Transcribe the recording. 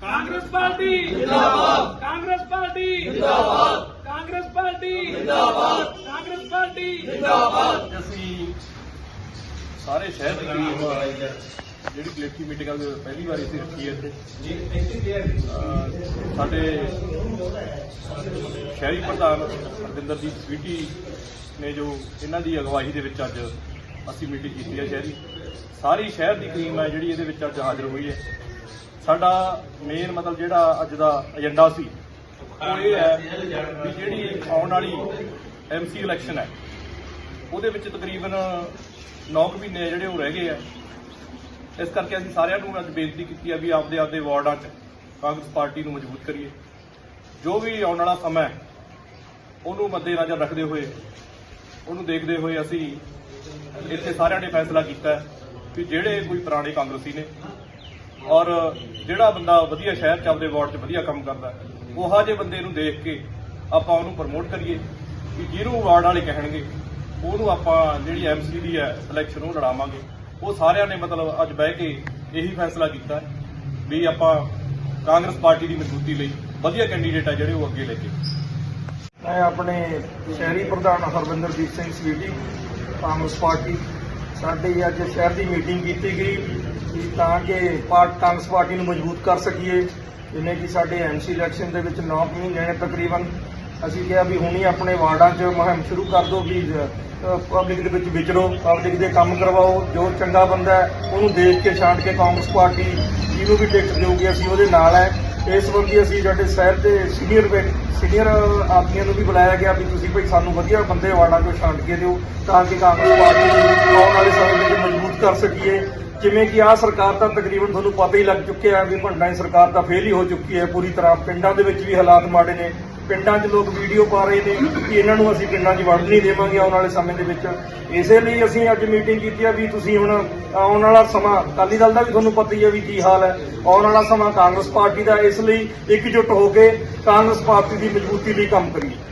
Congress party ਜਿੰਦਾਬਾਦ। Congress party ਜਿੰਦਾਬਾਦ। Congress party ਜਿੰਦਾਬਾਦ। ਕਾਂਗਰਸ ਪਾਰਟੀ ਅਸੀਂ ਸਾਰੇ ਸ਼ਹਿਰ ਦੇ ਕਰੀਬ ਜਿਹੜੀ ਕਲੇਕਟਿਵ ਮੀਟਿੰਗ ਆ ਉਹ ਪਹਿਲੀ ਵਾਰੀ ਅਸੀਂ ਰੱਖੀ ਹੈ ਇੱਥੇ। ਅਹ ਸਾਡੇ ਸ਼ਹਿਰੀ ਪ੍ਰਧਾਨ ਹਰਵਿੰਦਰਜੀਤ ਸਵੀਟੀ ਨੇ ਜੋ ਇਹਨਾਂ ਦੀ ਅਗਵਾਈ ਦੇ ਵਿੱਚ ਅੱਜ ਅਸੀਂ ਮੀਟਿੰਗ ਕੀਤੀ ਹੈ ਸ਼ਹਿਰੀ। ਸਾਰੀ ਸ਼ਹਿਰ ਦੀ ਟੀਮ ਹੈ ਜਿਹੜੀ ਇਹਦੇ ਵਿੱਚ ਅੱਜ ਹਾਜ਼ਰ ਹੋਈ ਹੈ। ਸਾਡਾ ਮੇਨ ਮਤਲਬ ਜਿਹੜਾ ਅੱਜ ਦਾ ਏਜੰਡਾ ਸੀ, ਉਹ ਇਹ ਹੈ ਵੀ ਜਿਹੜੀ ਆਉਣ ਵਾਲੀ ਐਮਸੀ ਇਲੈਕਸ਼ਨ ਹੈ, ਉਹਦੇ ਵਿੱਚ ਤਕਰੀਬਨ 9 ਮਹੀਨੇ ਜਿਹੜੇ ਉਹ ਰਹਿ ਗਏ ਆ। ਇਸ ਕਰਕੇ ਅਸੀਂ ਸਾਰਿਆਂ ਨੂੰ ਅੱਜ ਬੇਨਤੀ ਕੀਤੀ ਹੈ ਵੀ ਆਪਦੇ ਆਪਦੇ ਵਾਰਡਾਂ 'ਚ ਕਾਂਗਰਸ ਪਾਰਟੀ ਨੂੰ ਮਜ਼ਬੂਤ ਕਰੀਏ। ਜੋ ਵੀ ਆਉਣ ਵਾਲਾ ਸਮਾਂ ਹੈ, ਉਹਨੂੰ ਮੱਦੇਨਜ਼ਰ ਰੱਖਦੇ ਹੋਏ, ਉਹਨੂੰ ਦੇਖਦੇ ਹੋਏ ਅਸੀਂ ਇੱਥੇ ਸਾਰਿਆਂ ਨੇ ਫੈਸਲਾ ਕੀਤਾ ਕਿ ਜਿਹੜੇ ਕੋਈ ਪੁਰਾਣੇ ਕਾਂਗਰਸੀ ਨੇ ਔਰ ਜਿਹੜਾ ਬੰਦਾ ਵਧੀਆ ਸ਼ਹਿਰ ਚ ਆਪਦੇ ਵਾਰਡ 'ਚ ਵਧੀਆ ਕੰਮ ਕਰਦਾ ਹੈ, ਉਹੋ ਜਿਹੇ ਬੰਦੇ ਨੂੰ ਦੇਖ ਕੇ ਆਪਾਂ ਉਹਨੂੰ ਪ੍ਰਮੋਟ ਕਰੀਏ ਕਿ ਜਿਹਨੂੰ ਵਾਰਡ ਵਾਲੇ ਕਹਿਣਗੇ ਉਹਨੂੰ ਆਪਾਂ ਜਿਹੜੀ ਐਮਸੀ ਦੀ ਹੈ ਇਲੈਕਸ਼ਨ ਉਹ ਲੜਾਵਾਂਗੇ। ਉਹ ਸਾਰਿਆਂ ਨੇ ਮਤਲਬ ਅੱਜ ਬਹਿ ਕੇ ਇਹੀ ਫੈਸਲਾ ਕੀਤਾ ਵੀ ਆਪਾਂ ਕਾਂਗਰਸ ਪਾਰਟੀ ਦੀ ਮਜ਼ਬੂਤੀ ਲਈ ਵਧੀਆ ਕੈਂਡੀਡੇਟ ਆ ਜਿਹੜੇ ਉਹ ਅੱਗੇ ਲੈ ਕੇ। ਮੈਂ ਆਪਣੇ ਸ਼ਹਿਰੀ ਪ੍ਰਧਾਨ ਹਰਵਿੰਦਰਜੀਤ ਸਿੰਘ ਸਵੀਟੀ ਕਾਂਗਰਸ ਪਾਰਟੀ ਸਾਡੀ ਅੱਜ ਸ਼ਹਿਰ ਦੀ ਮੀਟਿੰਗ ਕੀਤੀ ਗਈ। ਕਿ ਤਾਂ ਕਿ ਪਾਰਟ ਕਾਂਗਰਸ ਪਾਰਟੀ ਨੂੰ ਮਜ਼ਬੂਤ ਕਰ ਸਕੀਏ। ਜਿਵੇਂ ਕਿ ਸਾਡੇ ਐਮਸੀ ਇਲੈਕਸ਼ਨ ਦੇ ਵਿੱਚ 9 ਮਹੀਨੇ ਨੇ ਤਕਰੀਬਨ। ਅਸੀਂ ਕਿਹਾ ਵੀ ਹੁਣੀ ਆਪਣੇ ਵਾਰਡਾਂ 'ਚ ਮੁਹਿੰਮ ਸ਼ੁਰੂ ਕਰ ਦਿਓ ਵੀ ਪਬਲਿਕ ਦੇ ਵਿੱਚ ਵਿਚਰੋ ਪਬਲਿਕ ਦੇ ਕੰਮ ਕਰਵਾਓ। ਜੋ ਚੰਗਾ ਬੰਦਾ ਹੈ, ਉਹਨੂੰ ਦੇਖ ਕੇ ਛਾਂਟ ਕੇ ਕਾਂਗਰਸ ਪਾਰਟੀ ਜਿਹਨੂੰ ਵੀ ਟਿਕਟ ਦੇਊਗੀ, ਅਸੀਂ ਉਹਦੇ ਨਾਲ ਹੈ। ਇਸ ਸੰਬੰਧੀ ਅਸੀਂ ਸਾਡੇ ਸ਼ਹਿਰ ਦੇ ਸੀਨੀਅਰ ਸੀਨੀਅਰ ਆਦਮੀਆਂ ਨੂੰ ਵੀ ਬੁਲਾਇਆ ਗਿਆ ਵੀ ਤੁਸੀਂ ਭਾਈ ਸਾਨੂੰ ਵਧੀਆ ਬੰਦੇ ਵਾਰਡਾਂ ਚੋਂ ਛਾਂਟ ਕੇ ਦਿਓ, ਤਾਂ ਕਿ ਕਾਂਗਰਸ ਪਾਰਟੀ ਨੂੰ ਆਉਣ ਵਾਲੇ ਸਮੇਂ ਵਿੱਚ ਮਜ਼ਬੂਤ ਕਰ ਸਕੀਏ। ਜਿਵੇਂ ਕਿ ਆਹ ਸਰਕਾਰ ਤਾਂ ਤਕਰੀਬਨ ਤੁਹਾਨੂੰ ਪਤਾ ਹੀ ਲੱਗ ਚੁੱਕਿਆ ਹੈ ਵੀ ਭੰਡਾਂ ਦੀ ਸਰਕਾਰ ਤਾਂ ਫੇਲ ਹੀ ਹੋ ਚੁੱਕੀ ਹੈ ਪੂਰੀ ਤਰ੍ਹਾਂ। ਪਿੰਡਾਂ ਦੇ ਵਿੱਚ ਵੀ ਹਾਲਾਤ ਮਾੜੇ ਨੇ। ਪਿੰਡਾਂ 'ਚ ਲੋਕ ਵੀਡੀਓ ਪਾ ਰਹੇ ਨੇ ਕਿ ਇਹਨਾਂ ਨੂੰ ਅਸੀਂ ਪਿੰਡਾਂ 'ਚ ਵੜਨ ਨਹੀਂ ਦੇਵਾਂਗੇ ਆਉਣ ਵਾਲੇ ਸਮੇਂ ਦੇ ਵਿੱਚ। ਇਸੇ ਲਈ ਅਸੀਂ ਅੱਜ ਮੀਟਿੰਗ ਕੀਤੀ ਆ ਵੀ ਤੁਸੀਂ ਹੁਣ ਆਉਣ ਵਾਲਾ ਸਮਾਂ, ਅਕਾਲੀ ਦਲ ਦਾ ਵੀ ਤੁਹਾਨੂੰ ਪਤਾ ਹੀ ਹੈ ਵੀ ਕੀ ਹਾਲ ਹੈ। ਆਉਣ ਵਾਲਾ ਸਮਾਂ ਕਾਂਗਰਸ ਪਾਰਟੀ ਦਾ, ਇਸ ਲਈ ਇਕਜੁੱਟ ਹੋ ਕੇ ਕਾਂਗਰਸ ਪਾਰਟੀ ਦੀ ਮਜ਼ਬੂਤੀ ਲਈ ਕੰਮ ਕਰੀਏ।